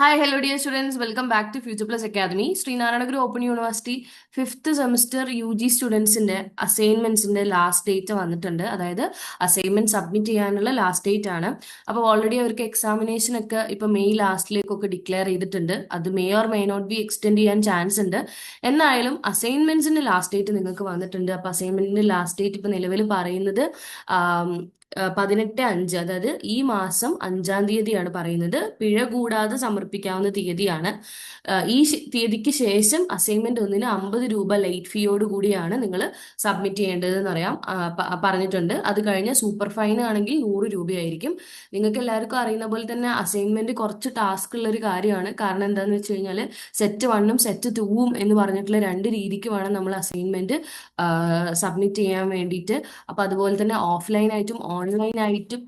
Hi hello dear students welcome back to future plus academy Sreenarayanaguru open university fifth semester U G സ്റ്റുഡൻസിന്റെ അസൈൻമെന്റ്സിന്റെ last date വന്നിട്ടുണ്ട്. അതായത് assignment submit ചെയ്യാനുള്ള last date ആണ്. അപ്പോൾ already അവർക്ക് examination ഒക്കെ ഇപ്പോൾ മെയ് ലാസ്റ്റിലേക്കൊക്കെ ഡിക്ലെയർ ചെയ്തിട്ടുണ്ട്. അത് may or may not be extend ചെയ്യാൻ ചാൻസ് ഉണ്ട്. എന്നായാലും അസൈൻമെന്റ്സിന്റെ ലാസ്റ്റ് ഡേറ്റ് നിങ്ങൾക്ക് വന്നിട്ടുണ്ട്. അപ്പോൾ അസൈൻമെന്റിന്റെ ലാസ്റ്റ് ഡേറ്റ് ഇപ്പോൾ നിലവിൽ പറയുന്നത് പതിനെട്ട് അഞ്ച് അതായത് ഈ മാസം അഞ്ചാം തീയതിയാണ് പറയുന്നത്. പിഴ കൂടാതെ സമർപ്പിക്കാവുന്ന തീയതിയാണ്. ഈ തീയതിക്ക് ശേഷം അസൈൻമെന്റ് ഒന്നിന് അമ്പത് രൂപ ലേറ്റ് ഫീയോട് കൂടിയാണ് നിങ്ങൾ സബ്മിറ്റ് ചെയ്യേണ്ടതെന്ന് അറിയാം പറഞ്ഞിട്ടുണ്ട്. അത് കഴിഞ്ഞ സൂപ്പർ ഫൈൻ ആണെങ്കിൽ നൂറ് രൂപയായിരിക്കും. നിങ്ങൾക്ക് എല്ലാവർക്കും അറിയുന്ന പോലെ തന്നെ അസൈൻമെന്റ് കുറച്ച് ടാസ്ക് ഉള്ള ഒരു കാര്യമാണ്. കാരണം എന്താണെന്ന് വെച്ച് കഴിഞ്ഞാൽ സെറ്റ് വണ്ണും സെറ്റ് ടൂവും എന്ന് പറഞ്ഞിട്ടുള്ള രണ്ട് രീതിക്ക് വേണം നമ്മൾ അസൈൻമെന്റ് സബ്മിറ്റ് ചെയ്യാൻ വേണ്ടിയിട്ട്. അപ്പൊ അതുപോലെ തന്നെ ഓഫ്ലൈൻ ആയിട്ടും ഓൺലൈൻ ആയിട്ടും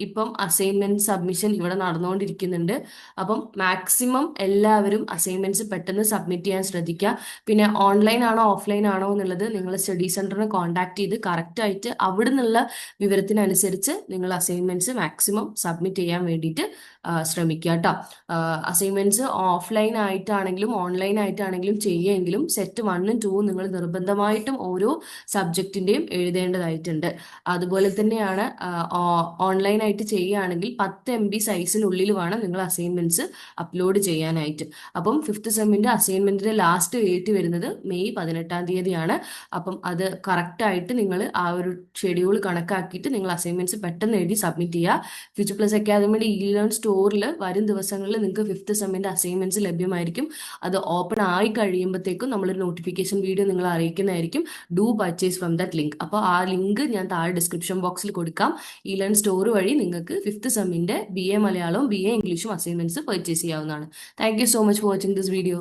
ഇപ്പം അസൈൻമെന്റ് സബ്മിഷൻ ഇവിടെ നടന്നുകൊണ്ടിരിക്കുന്നുണ്ട്. അപ്പം മാക്സിമം എല്ലാവരും അസൈൻമെന്റ്സ് പെട്ടെന്ന് സബ്മിറ്റ് ചെയ്യാൻ ശ്രദ്ധിക്കുക. പിന്നെ ഓൺലൈൻ ആണോ ഓഫ്ലൈൻ ആണോ എന്നുള്ളത് നിങ്ങൾ സ്റ്റഡി സെന്ററിനെ കോൺടാക്ട് ചെയ്ത് കറക്റ്റ് ആയിട്ട് അവിടെ നിന്നുള്ള വിവരത്തിനനുസരിച്ച് നിങ്ങൾ അസൈൻമെന്റ്സ് മാക്സിമം സബ്മിറ്റ് ചെയ്യാൻ വേണ്ടിയിട്ട് ശ്രമിക്കുക കേട്ടോ. അസൈൻമെന്റ്സ് ഓഫ്ലൈൻ ആയിട്ടാണെങ്കിലും ഓൺലൈൻ ആയിട്ടാണെങ്കിലും ചെയ്യുമെങ്കിലും സെറ്റ് വണ്ണും ടൂവും നിങ്ങൾ നിർബന്ധമായിട്ടും ഓരോ സബ്ജക്റ്റിന്റെയും എഴുതേണ്ടതായിട്ടുണ്ട്. അതുപോലെ തന്നെയാണ് ഓൺലൈൻ ആയിട്ട് ചെയ്യുകയാണെങ്കിൽ പത്ത് എം ബി സൈസിനുള്ളിൽ വേണം നിങ്ങൾ അസൈൻമെന്റ്സ് അപ്ലോഡ് ചെയ്യാനായിട്ട്. അപ്പം ഫിഫ്ത്ത് സെമ്മിന്റെ അസൈൻമെന്റിന്റെ ലാസ്റ്റ് ഡേറ്റ് വരുന്നത് മെയ് പതിനെട്ടാം തീയതിയാണ്. അപ്പം അത് കറക്റ്റ് ആയിട്ട് നിങ്ങൾ ആ ഒരു ഷെഡ്യൂൾ കണക്കാക്കിയിട്ട് നിങ്ങൾ അസൈൻമെന്റ്സ് പെട്ടെന്ന് എഴുതി സബ്മിറ്റ് ചെയ്യുക. ഫ്യൂച്ചർ പ്ലസ് അക്കാദമിയുടെ ഇ ലേൺ സ്റ്റോറിൽ വരും ദിവസങ്ങളിൽ നിങ്ങൾക്ക് ഫിഫ്ത്ത് സെമ്മിന്റെ അസൈൻമെന്റ്സ് ലഭ്യമായിരിക്കും. അത് ഓപ്പൺ ആയി കഴിയുമ്പോഴത്തേക്കും നമ്മളൊരു നോട്ടിഫിക്കേഷൻ വീഡിയോ നിങ്ങൾ അറിയിക്കുന്നതായിരിക്കും. Do purchase from that link അപ്പോൾ ആ ലിങ്ക് ഞാൻ താഴെ ഡിസ്ക്രിപ്ഷൻ ബോക്സിൽ കൊടുക്കാം. ഇ ലേൺ സ്റ്റോർ വഴി നിങ്ങൾക്ക് ഫിഫ്ത്ത് സെമ്മിന്റെ ബി എ മലയാളവും ബി എ ഇംഗ്ലീഷും അസൈൻമെന്റ്സ് പർച്ചേസ് ചെയ്യാവുന്നതാണ്. Thank you so much for watching this video